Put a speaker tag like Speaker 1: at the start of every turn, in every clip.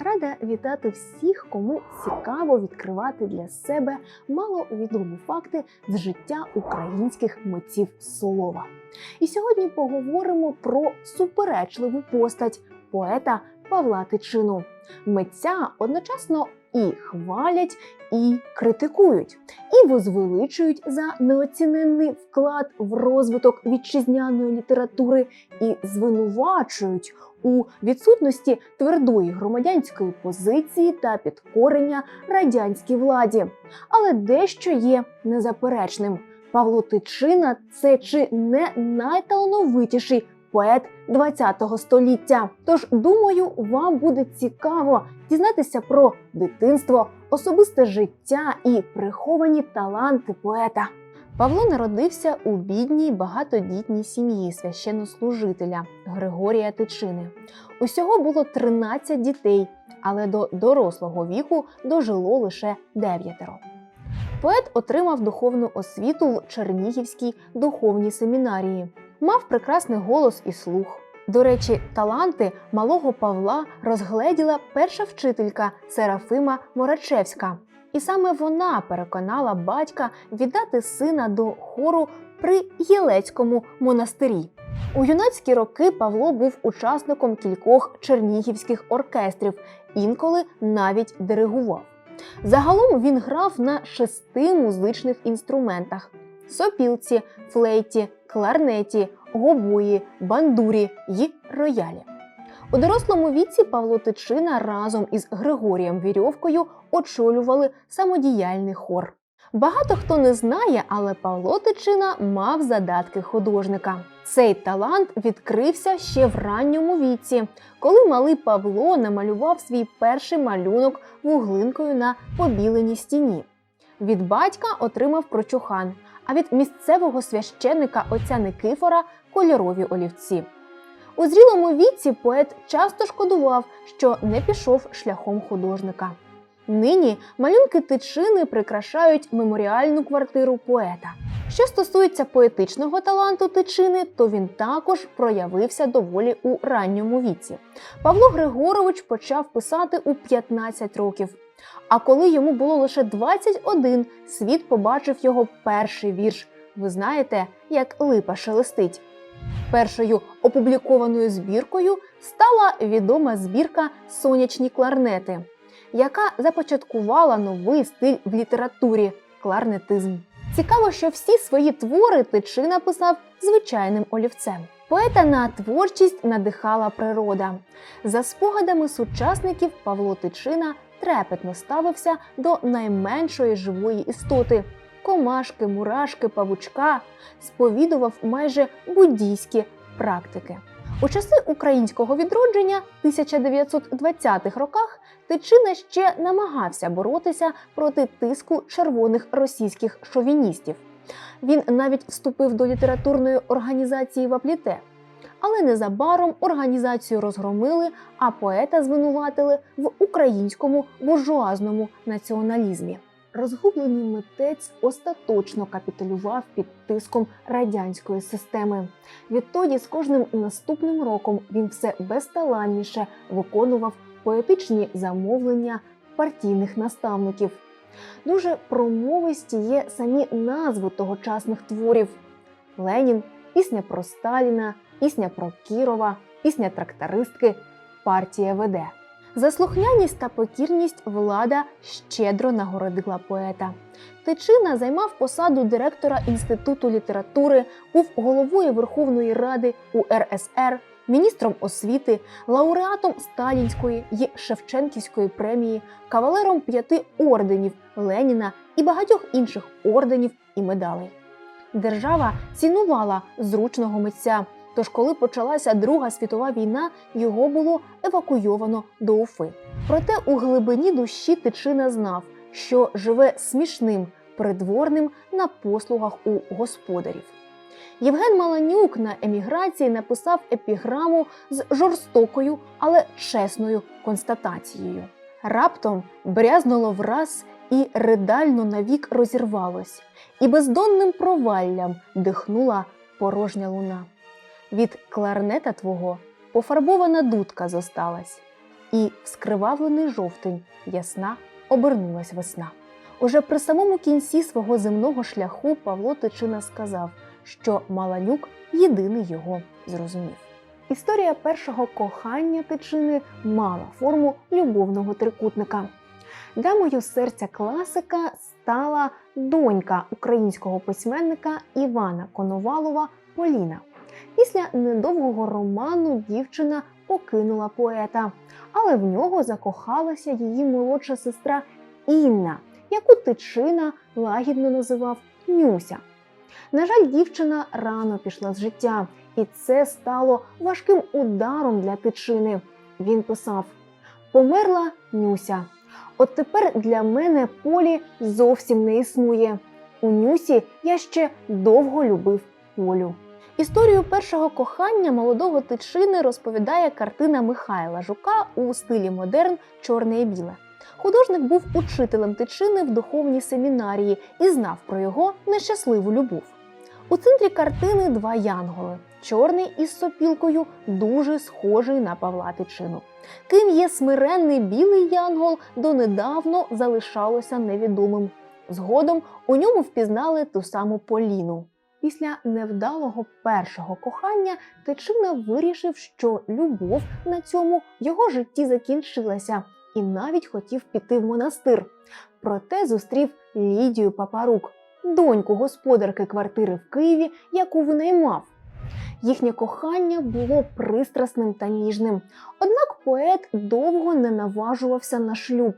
Speaker 1: Рада вітати всіх, кому цікаво відкривати для себе маловідомі факти з життя українських митців слова. І сьогодні поговоримо про суперечливу постать поета Павла Тичину. Митця одночасно і хвалять, і критикують, і возвеличують за неоціненний вклад в розвиток вітчизняної літератури, і звинувачують у відсутності твердої громадянської позиції та підкорення радянській владі. Але дещо є незаперечним. Павло Тичина це чи не найталановитіший поет ХХ століття. Тож, думаю, вам буде цікаво дізнатися про дитинство, особисте життя і приховані таланти поета. Павло народився у бідній багатодітній сім'ї священнослужителя Григорія Тичини. Усього було 13 дітей, але до дорослого віку дожило лише дев'ятеро. Поет отримав духовну освіту в Чернігівській духовній семінарії, мав прекрасний голос і слух. До речі, таланти малого Павла розгледіла перша вчителька Серафима Морачевська. І саме вона переконала батька віддати сина до хору при Єлецькому монастирі. У юнацькі роки Павло був учасником кількох чернігівських оркестрів, інколи навіть диригував. Загалом він грав на шести музичних інструментах: сопілці, флейті, кларнеті, гобої, бандурі й роялі. У дорослому віці Павло Тичина разом із Григорієм Вірьовкою очолювали самодіяльний хор. Багато хто не знає, але Павло Тичина мав задатки художника. Цей талант відкрився ще в ранньому віці, коли малий Павло намалював свій перший малюнок вуглинкою на побіленій стіні. Від батька отримав прочухан, а від місцевого священника отця Никифора кольорові олівці. У зрілому віці поет часто шкодував, що не пішов шляхом художника. Нині малюнки тичини прикрашають меморіальну квартиру поета. Що стосується поетичного таланту тичини, то він також проявився доволі у ранньому віці. Павло Григорович почав писати у 15 років. А коли йому було лише 21, світ побачив його перший вірш. Ви знаєте, як липа шелестить. Першою опублікованою збіркою стала відома збірка Сонячні кларнети, яка започаткувала новий стиль в літературі кларнетизм. Цікаво, що всі свої твори Тичина писав звичайним олівцем. Поета на творчість надихала природа. За спогадами сучасників Павло Тичина трепетно ставився до найменшої живої істоти комашки, мурашки, павучка, сповідував майже буддійські практики. У часи українського відродження 1920-х роках Тичина ще намагався боротися проти тиску червоних російських шовіністів. Він навіть вступив до літературної організації Вапліте. Але незабаром організацію розгромили, а поета звинуватили в українському буржуазному націоналізмі. Розгублений митець остаточно капітулював під тиском радянської системи. Відтоді з кожним наступним роком він все безталанніше виконував поетичні замовлення партійних наставників. Дуже промовисті є самі назви тогочасних творів: Ленін, пісня про Сталіна, пісня про Кірова, пісня трактористки, партія веде. За слухняність та покірність влада щедро нагородила поета. Тичина займав посаду директора Інституту літератури, був головою Верховної Ради УРСР, міністром освіти, лауреатом Сталінської й Шевченківської премії, кавалером п'яти орденів Леніна і багатьох інших орденів і медалей. Держава цінувала зручного митця. Тож, коли почалася Друга світова війна, його було евакуйовано до Уфи. Проте у глибині душі Тичина знав, що живе смішним придворним на послугах у господарів. Євген Маланюк на еміграції написав епіграму з жорстокою, але чесною констатацією. Раптом брязнуло враз і ридально навік розірвалось, і бездонним проваллям дихнула порожня луна. Від кларнета твого пофарбована дудка зосталась, і в скривавлений жовтень ясна обернулась весна. Уже при самому кінці свого земного шляху Павло Тичина сказав, що Маланюк єдиний його зрозумів. Історія першого кохання Тичини мала форму любовного трикутника. Дамою серця класика стала донька українського письменника Івана Коновалова Поліна. Після недовгого роману дівчина покинула поета, але в нього закохалася її молодша сестра Інна, яку Тичина лагідно називав Нюся. На жаль, дівчина рано пішла з життя, і це стало важким ударом для Тичини. Він писав: Померла Нюся. От тепер для мене полі зовсім не існує. У Нюсі я ще довго любив полю. Історію першого кохання молодого тичини розповідає картина Михайла Жука у стилі модерн чорне і біле. Художник був учителем тичини в духовній семінарії і знав про його нещасливу любов. У центрі картини два янголи: чорний із сопілкою, дуже схожий на Павла Тичину. Ким є смиренний білий янгол, донедавно залишалося невідомим. Згодом у ньому впізнали ту саму Поліну. Після невдалого першого кохання Тичина вирішив, що любов на цьому його житті закінчилася, і навіть хотів піти в монастир. Проте зустрів Лідію Папарук, доньку господарки квартири в Києві, яку винаймав. Їхнє кохання було пристрасним та ніжним. Однак поет довго не наважувався на шлюб.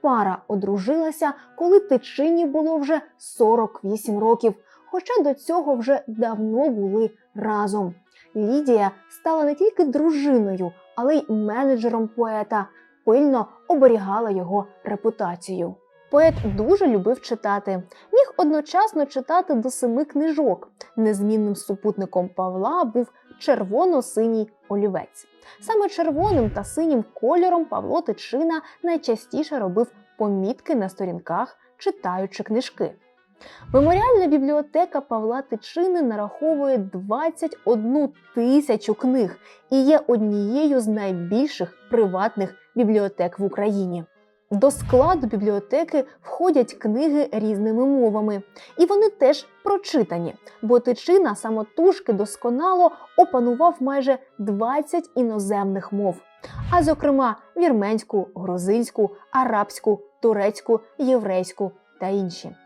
Speaker 1: Пара одружилася, коли тичині було вже 48 років, хоча до цього вже давно були разом. Лідія стала не тільки дружиною, але й менеджером поета, пильно оберігала його репутацію. Поет дуже любив читати, міг одночасно читати до семи книжок. Незмінним супутником Павла був червоно-синій олівець. Саме червоним та синім кольором Павло Тичина найчастіше робив помітки на сторінках, читаючи книжки. Меморіальна бібліотека Павла Тичини нараховує 21 тисячу книг і є однією з найбільших приватних бібліотек в Україні. До складу бібліотеки входять книги різними мовами, і вони теж прочитані, бо Тичина самотужки досконало опанував майже 20 іноземних мов, а зокрема вірменську, грузинську, арабську, турецьку, єврейську та інші.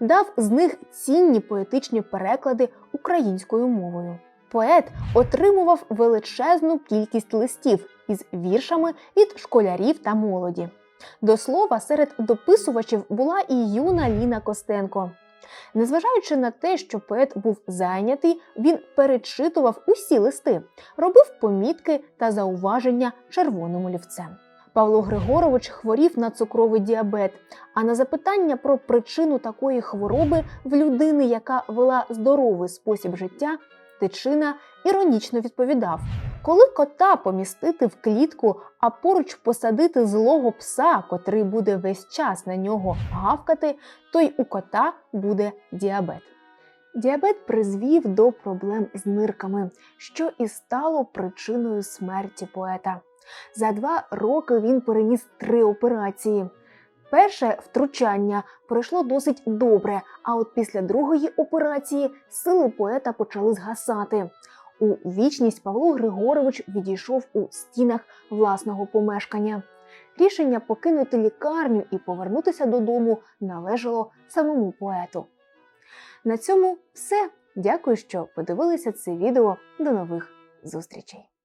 Speaker 1: Дав з них цінні поетичні переклади українською мовою. Поет отримував величезну кількість листів із віршами від школярів та молоді. До слова, серед дописувачів була і юна Ліна Костенко. Незважаючи на те, що поет був зайнятий, він перечитував усі листи, робив помітки та зауваження червоним олівцем. Павло Григорович хворів на цукровий діабет. А на запитання про причину такої хвороби в людини, яка вела здоровий спосіб життя, Тичина іронічно відповідав: коли кота помістити в клітку, а поруч посадити злого пса, котрий буде весь час на нього гавкати, то й у кота буде діабет. Діабет призвів до проблем з нирками, що і стало причиною смерті поета. За два роки він переніс три операції. Перше втручання пройшло досить добре, а от після другої операції сили поета почали згасати. У вічність Павло Григорович відійшов у стінах власного помешкання. Рішення покинути лікарню і повернутися додому належало самому поету. На цьому все. Дякую, що подивилися це відео. До нових зустрічей!